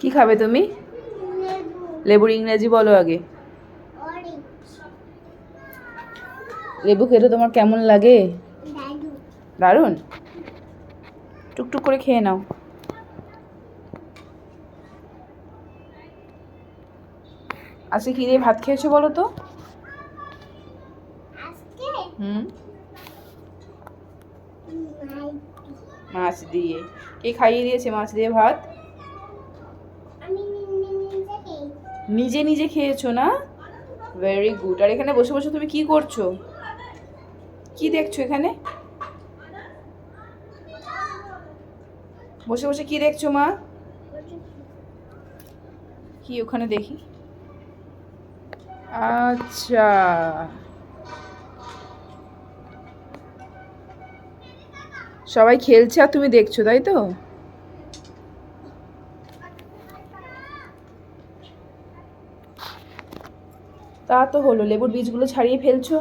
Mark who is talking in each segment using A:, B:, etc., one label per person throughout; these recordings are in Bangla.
A: কি খাবে তুমি? লেবুর ইংরেজি বলো আগে। লেবু খেতে তোমার কেমন লাগে? দারুণ। টুকটুক করে খেয়ে নাও। আজকে কি দিয়ে ভাত খেয়েছো বলো তো? হুম। মাছ দিয়ে। কে খাইয়ে দিয়েছে মাছ দিয়ে ভাত
B: আমি নিজে নিজে খেয়েছি
A: নিজে নিজে খেয়েছো না? ভেরি গুড আর এখানে বসে বসে তুমি কি করছ? কি দেখছ এখানে? বসে বসে কি দেখছ মা? কি ওখানে দেখি? আচ্ছা। সবাই খেলছে আর তুমি দেখছ, তাই তো? তা তো হলো লেবুর বীজগুলো ছাড়িয়ে ফেলছো?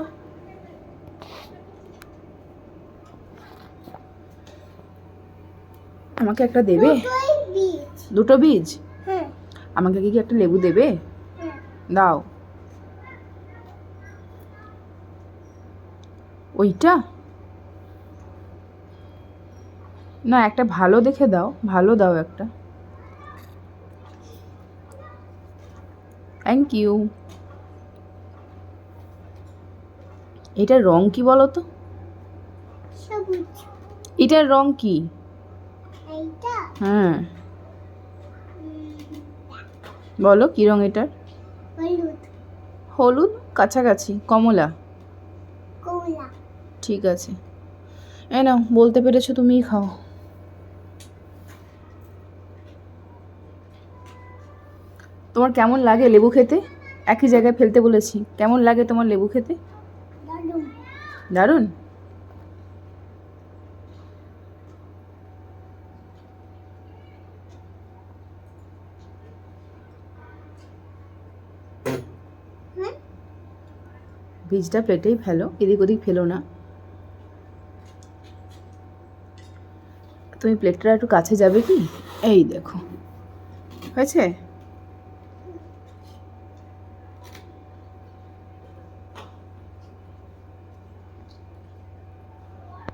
A: আমাকে একটা দেবে? দুটো বীজ?
B: হ্যাঁ।
A: আমাকে কি একটা লেবু দেবে?
B: হ্যাঁ।
A: দাও। ওইটা? না একটা ভালো দেখে দাও ভালো দাও একটা। থ্যাংক ইউ এটার রং কি বলো তো এটার রং কি? হ্যাঁ। বলো কি রং এটার?
B: হলুদ।
A: কাছাকাছি কমলা। ঠিক আছে। এ নাও বলতে পেরেছ তুমিই খাও। তোমার কেমন লাগে লেবু খেতে? একই জায়গায় ফেলতে বলেছি। কেমন লাগে তোমার লেবু খেতে? দারুণ। বীজটা প্লেটেই ফেলো, এদিক ওদিক ফেলো না। তুমি প্লেটটা একটু কাছে যাবে কি? এই দেখো। হয়েছে?